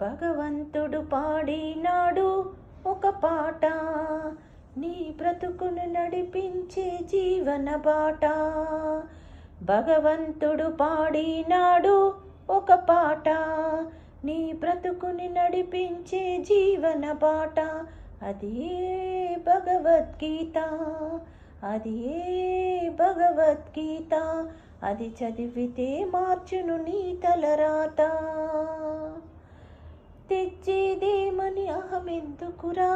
భగవంతుడు పాడినాడు ఒక పాట. నీ బ్రతుకును నడిపించే జీవన బాట. భగవంతుడు పాడినాడు ఒక పాట. నీ బ్రతుకుని నడిపించే జీవన బాట. అది భగవద్గీత? అది భగవద్గీత? అది చదివితే మార్చును నీ తలరాత. తెచ్చేదేమని అహమెందుకురా?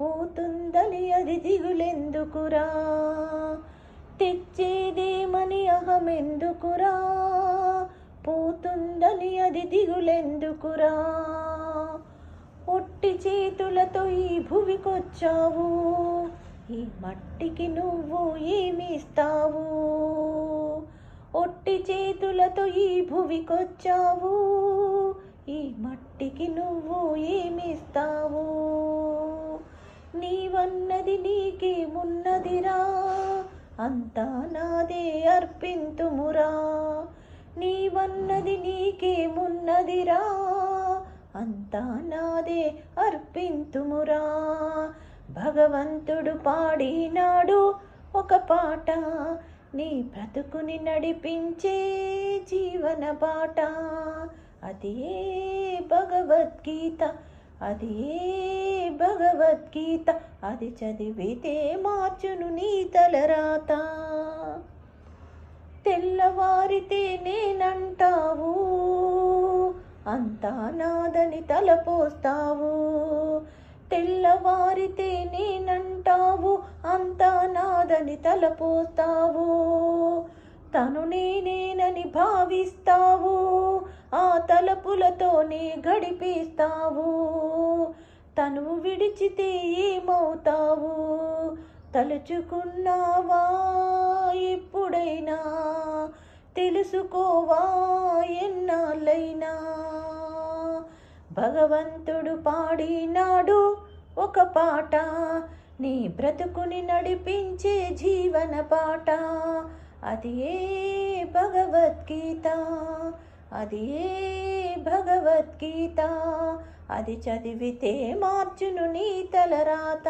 పోతుందని అది దిగులెందుకురా? తెచ్చేదేమని అహమెందుకురా? పోతుందని అది దిగులెందుకురా? ఒట్టి చేతులతో ఈ భువికొచ్చావు. ఈ మట్టికి నువ్వు ఏమిస్తావు? ఒట్టి చేతులతో ఈ భువికొచ్చావు. ఈ మట్టికి నువ్వు ఏమిస్తావు? నీవన్నది నీకేమున్నదిరా అంతా నాదే అర్పింతుమురా. నీవన్నది నీకేమున్నదిరా అంతా నాదే అర్పింతుమురా. భగవంతుడు పాడినాడు ఒక పాట. నీ బ్రతుకుని నడిపించే జీవన పాట. అది ఏ భగవద్గీత అది ఏ భగవద్గీత అది చదివితే మార్చును నీ తలరాత. తెల్లవారితే నేనంటావు అంతా నాదని తలపోస్తావు. తెల్లవారితే నేనంటావు అంతా నాదని తలపోస్తావు. తను నేనేనని భావిస్తావు ఆ తలపులతోనే గడిపిస్తావు. తను విడిచితే ఏమవుతావు? తలుచుకున్నావా ఎప్పుడైనా తెలుసుకోవా ఎన్నాళ్ళైనా? భగవంతుడు పాడినాడు ఒక పాట నీ బ్రతుకుని నడిపించే జీవన పాట. అది ఏ భగవద్గీత? అది ఏ భగవద్గీత? అది చదివితే మార్చును నీ తలరాత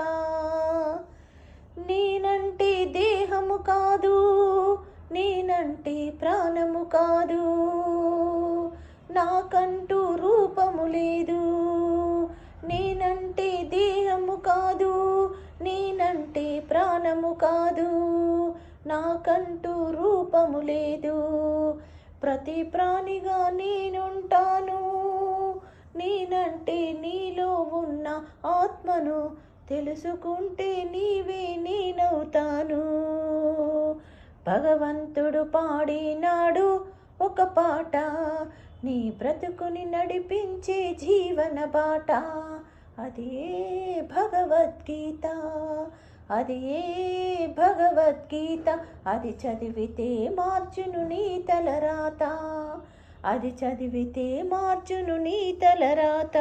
నేనంటే దేహము కాదు నేనంటే ప్రాణము కాదు. నాకంటూ రూపము లేదు నేనంటే దేహము కాదు నేనంటే ప్రాణము కాదు. నాకంటూ రూపము లేదు. ప్రతి ప్రాణిగా నేనుంటాను. నేనంటే నీలో ఉన్న ఆత్మను తెలుసుకుంటే నీవే నేనవుతాను. భగవంతుడు పాడినాడు ఒక పాట. నీ బ్రతుకుని నడిపించే జీవన బాట. అది భగవద్గీత. అది ఏ భగవద్గీత? అది చదివితే మార్చును నీ తలరాత అది చదివితే మార్చును నీ తలరాత